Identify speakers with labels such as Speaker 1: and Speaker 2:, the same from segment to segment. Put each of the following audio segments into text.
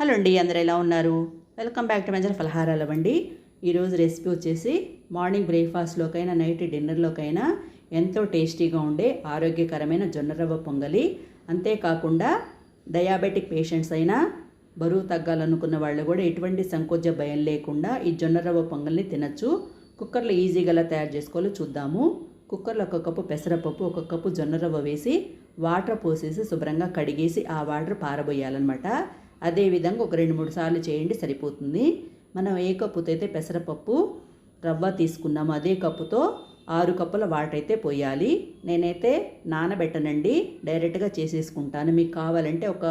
Speaker 1: Hello అండి అందరు ఎలా ఉన్నారు? వెల్కమ్ బ్యాక్ టు మంచి ఫలహారాలు అవ్వండి. ఈరోజు రెసిపీ వచ్చేసి మార్నింగ్ బ్రేక్ఫాస్ట్లోకైనా నైట్ డిన్నర్లోకైనా ఎంతో టేస్టీగా ఉండే ఆరోగ్యకరమైన జొన్న రవ్వ పొంగలి. అంతేకాకుండా డయాబెటిక్ పేషెంట్స్ అయినా బరువు తగ్గాలనుకున్న వాళ్ళు కూడా ఎటువంటి సంకోచ భయం లేకుండా ఈ జొన్న రవ్వ పొంగల్ని తినచ్చు. కుక్కర్లో ఈజీగా ఎలా తయారు చేసుకోవాలో చూద్దాము. కుక్కర్లో ఒక కప్పు పెసరపప్పు ఒక కప్పు జొన్న రవ్వ వేసి వాటర్ పోసేసి శుభ్రంగా కడిగేసి ఆ వాటర్ పారబోయాలన్నమాట. అదేవిధంగా ఒక రెండు మూడు సార్లు చేయండి సరిపోతుంది. మనం ఏ కప్పుతో అయితే పెసరపప్పు రవ్వ తీసుకున్నాము అదే కప్పుతో ఆరు కప్పుల వాటర్ అయితే పోయాలి. నేనైతే నానబెట్టనండి. డైరెక్ట్గా చేసేసుకుంటాను. మీకు కావాలంటే ఒక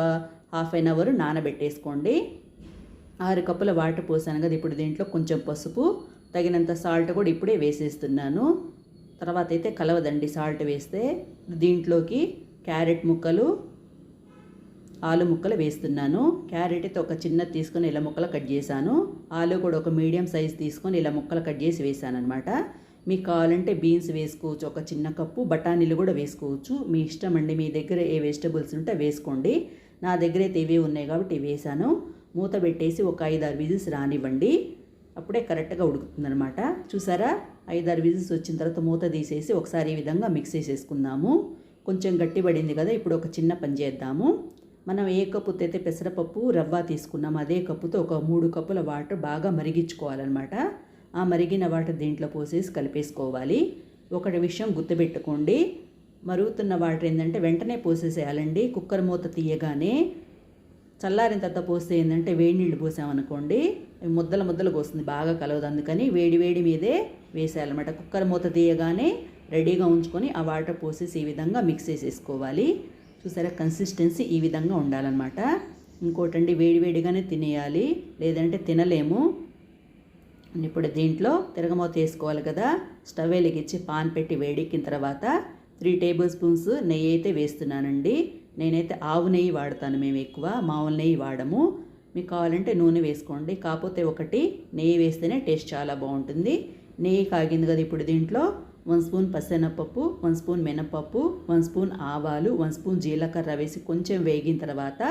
Speaker 1: హాఫ్ అన్ అవర్ నానబెట్టేసుకోండి. ఆరు కప్పుల వాటర్ పోసాను కదా ఇప్పుడు దీంట్లో కొంచెం పసుపు తగినంత సాల్ట్ కూడా ఇప్పుడే వేసేస్తున్నాను. తర్వాత అయితే కలవదండి సాల్ట్ వేస్తే. దీంట్లోకి క్యారెట్ ముక్కలు ఆలు ముక్కలు వేస్తున్నాను. క్యారెట్ ఒక చిన్న తీసుకొని ఇలా ముక్కలు కట్ చేశాను. ఆలు కూడా ఒక మీడియం సైజ్ తీసుకొని ఇలా ముక్కలు కట్ చేసి వేసాను అనమాట మీకు కావాలంటే బీన్స్ వేసుకోవచ్చు ఒక చిన్న కప్పు. బఠానీలు కూడా వేసుకోవచ్చు. మీ ఇష్టం అండి మీ దగ్గర ఏ వెజిటబుల్స్ ఉంటే వేసుకోండి. నా దగ్గర అయితే ఇవే ఉన్నాయి కాబట్టి వేసాను మూత పెట్టేసి ఒక ఐదు ఆరు విజిల్స్ రానివ్వండి. అప్పుడే కరెక్ట్గా ఉడుకుతుందనమాట చూసారా? ఐదారు విజిల్స్ వచ్చిన తర్వాత మూత తీసేసి ఒకసారి ఈ విధంగా మిక్స్ చేసేసుకుందాము. కొంచెం గట్టిపడింది కదా ఇప్పుడు ఒక చిన్న పని చేద్దాము. మనం ఏ కప్పుతో అయితే పెసరపప్పు రవ్వ తీసుకున్నాం అదే కప్పుతో ఒక మూడు కప్పుల వాటర్ బాగా మరిగించుకోవాలన్నమాట. ఆ మరిగిన వాటర్ దీంట్లో పోసేసి కలిపేసుకోవాలి. ఒకటి విషయం గుర్తుపెట్టుకోండి. మరుగుతున్న వాటర్ ఏంటంటే వెంటనే పోసేసేయాలండి. కుక్కర్ మూత తీయగానే చల్లారిన తర్వాత పోస్తే ఏంటంటే వేడి నీళ్ళు పోసామనుకోండి ముద్దల ముద్దలకు వస్తుంది బాగా కలవదు. అందుకని వేడి వేడి మీదే వేసేయాలన్నమాట. కుక్కర్ మూత తీయగానే రెడీగా ఉంచుకొని ఆ వాటర్ పోసేసి ఈ విధంగా మిక్స్ చేసేసుకోవాలి. చూసారా? కన్సిస్టెన్సీ ఈ విధంగా ఉండాలన్నమాట. ఇంకోటండి వేడివేడిగానే తినేయాలి. లేదంటే తినలేము. ఇప్పుడు దీంట్లో తిరగమూత వేసుకోవాలి కదా. స్టవ్ వెలిగించి పాన్ పెట్టి వేడెక్కిన తర్వాత త్రీ టేబుల్ స్పూన్స్ నెయ్యి అయితే వేస్తున్నానండి. నేనైతే ఆవు నెయ్యి వాడతాను మేము ఎక్కువ మామూలు నెయ్యి వాడము. మీకు కావాలంటే నూనె వేసుకోండి. కాకపోతే ఒకటి నెయ్యి వేస్తేనే టేస్ట్ చాలా బాగుంటుంది. నెయ్యి కాగింది కదా ఇప్పుడు దీంట్లో. వన్ స్పూన్ పసెనపప్పు వన్ స్పూన్ మినపప్పు వన్ స్పూన్ ఆవాలు వన్ స్పూన్ జీలకర్ర వేసి కొంచెం వేగిన తర్వాత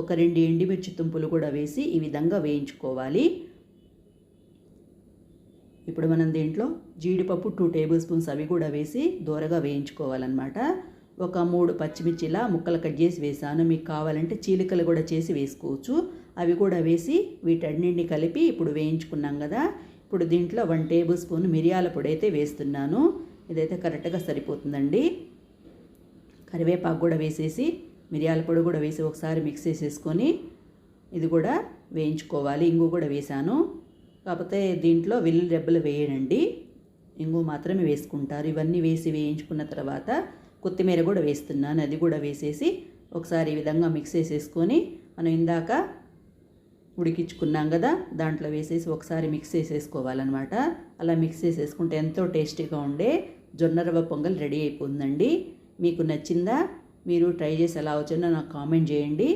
Speaker 1: ఒక రెండు ఎండిమిర్చి తుంపులు కూడా వేసి ఈ విధంగా వేయించుకోవాలి. ఇప్పుడు మనం దీంట్లో జీడిపప్పు టూ టేబుల్ స్పూన్స్ అవి కూడా వేసి దూరగా వేయించుకోవాలన్నమాట. ఒక మూడు పచ్చిమిర్చిలా ముక్కలు కట్ చేసి వేసాను. మీకు కావాలంటే చీలికలు కూడా చేసి వేసుకోవచ్చు. అవి కూడా వేసి వీటన్నింటిని కలిపి ఇప్పుడు వేయించుకున్నాం కదా ఇప్పుడు దీంట్లో వన్ టేబుల్ స్పూన్ మిరియాల పొడి అయితే వేస్తున్నాను. ఇదైతే కరెక్ట్గా సరిపోతుందండి. కరివేపాకు కూడా వేసేసి మిరియాల పొడి కూడా వేసి ఒకసారి మిక్స్ చేసేసుకొని ఇది కూడా వేయించుకోవాలి. ఇంగు కూడా వేసాను. కాకపోతే దీంట్లో వెల్లుల్లి రెబ్బలు వేయనండి. ఇంగు మాత్రమే వేసుకుంటారు. ఇవన్నీ వేసి వేయించుకున్న తర్వాత కొత్తిమీర కూడా వేస్తున్నాను. అది కూడా వేసేసి ఒకసారి ఈ విధంగా మిక్స్ చేసేసుకొని మనం ఇందాక ఉడికించుకున్నాం కదా దాంట్లో వేసేసి ఒకసారి మిక్స్ చేసేసుకోవాలన్నమాట. అలా మిక్స్ చేసేసుకుంటే ఎంతో టేస్టీగా ఉండే జొన్న రవ్వ పొంగల్ రెడీ అయిపోతుందండి. మీకు నచ్చిందా? మీరు ట్రై చేసి ఎలా వచ్చిందో నాకు కామెంట్ చేయండి.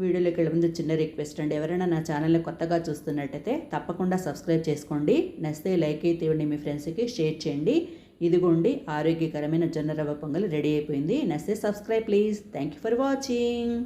Speaker 1: వీడియోలోకి వెళ్ళే ముందు చిన్న రిక్వెస్ట్ అండి ఎవరైనా నా ఛానల్ని కొత్తగా చూస్తున్నట్టయితే తప్పకుండా సబ్స్క్రైబ్ చేసుకోండి. నచ్చితే లైక్ అయితే ఇవ్వండి మీ ఫ్రెండ్స్కి షేర్ చేయండి. ఇదిగోండి ఆరోగ్యకరమైన జొన్న రవ్వ పొంగల్ రెడీ అయిపోయింది. నచ్చితే subscribe please. Thank you for watching.